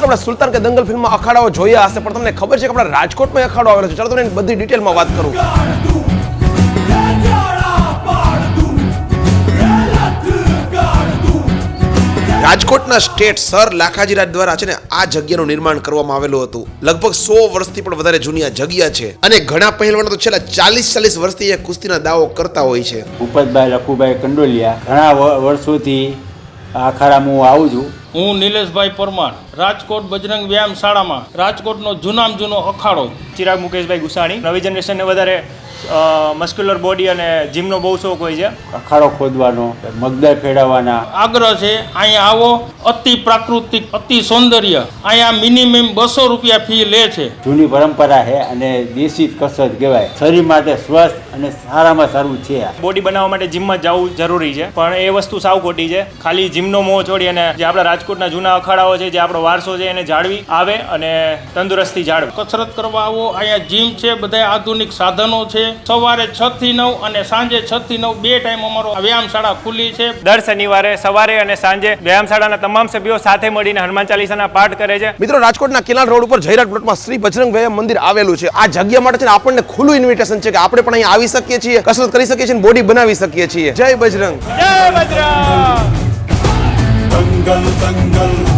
મિત્રો, આપણે સુલતાન કે દંગલ ફિલ્મમાં અખાડાઓ જોયા હશે, પણ તમને ખબર છે કે આપણા રાજકોટમાં અખાડો આવેલો છે. ચાલો તમને બધી ડિટેલમાં વાત કરું. રાજકોટના સ્ટેટ સર લાખાજી રાજ દ્વારા છે ને આ જગ્યાનું નિર્માણ કરવામાં આવેલું હતું. લગભગ સો વર્ષથી પણ વધારે જૂની આ જગ્યા છે. અને ઘણા પહેલવાનો તો છેલ્લા ચાલીસ ચાલીસ વર્ષથી એ કુસ્તીના દાવો કરતા હોય છે. ભૂપતભાઈ લખુભાઈ કંડોલિયા, ઘણા વર્ષોથી આ હું આવું છું. હું નિલેશભાઈ પરમાર રાજકોટ બજરંગ વ્યાયામ શાળામાં રાજકોટનો જૂનામ જૂનો અખાડો. ચિરાગ મુકેશભાઈ ગુસાણી નવી જનરેશનને વધારે મસ્ક્યુલર બોડી અને જીમનો બહુ શોખ હોય છે. અખાડો ખોદવાનો મગદાર ફેરવવાના. આગ્રહ છે અહીંયા આવો અતિ પ્રાકૃતિક અતિ સૌંદર્ય. અહીંયા મિનિમમ બસો રૂપિયા ફી લે છે. જૂની પરંપરા છે અને દેશી કસરત કહેવાય. શરીર માટે સ્વસ્થ અને સારામાં સારું છે બોડી બનાવવા માટે જીમમાં જવું જરૂરી છે પણ એ વસ્તુ સાવ ખોટી છે. ખાલી જીમનો મોહ છોડી અને જે આપણા રાજકોટના જૂના અખાડાઓ છે જે આપણો વારસો છે એને જાળવી આવે અને તંદુરસ્તી જાળવે. કસરત કરવા આવો અહીંયા જીમ છે બધા આધુનિક સાધનો છે. સવારે છ થી નવ અને સાંજે છ થી નવ બે ટાઈમ અમારો વ્યાયામ શાળા ખુલ્લી છે. દર શનિવારે સવારે અને સાંજે વ્યાયામ શાળાના તમામ સભ્યો સાથે મળીને હનુમાન ચાલીસાના પાઠ કરે છે. મિત્રો રાજકોટના કિલાલ રોડ ઉપર જયરાજ પ્લોટમાં શ્રી બજરંગ વ્યાયામ મંદિર આવેલું છે. આ જગ્યા માટે છે આપણને ખુલ્લું ઇન્વિટેશન છે કે આપણે પણ અહીંયા આવી શકીએ છીએ કસરત કરી શકીએ છીએ બોડી બનાવી શકીએ છીએ. જય બજરંગ. જય બજરંગ! દંગલ દંગલ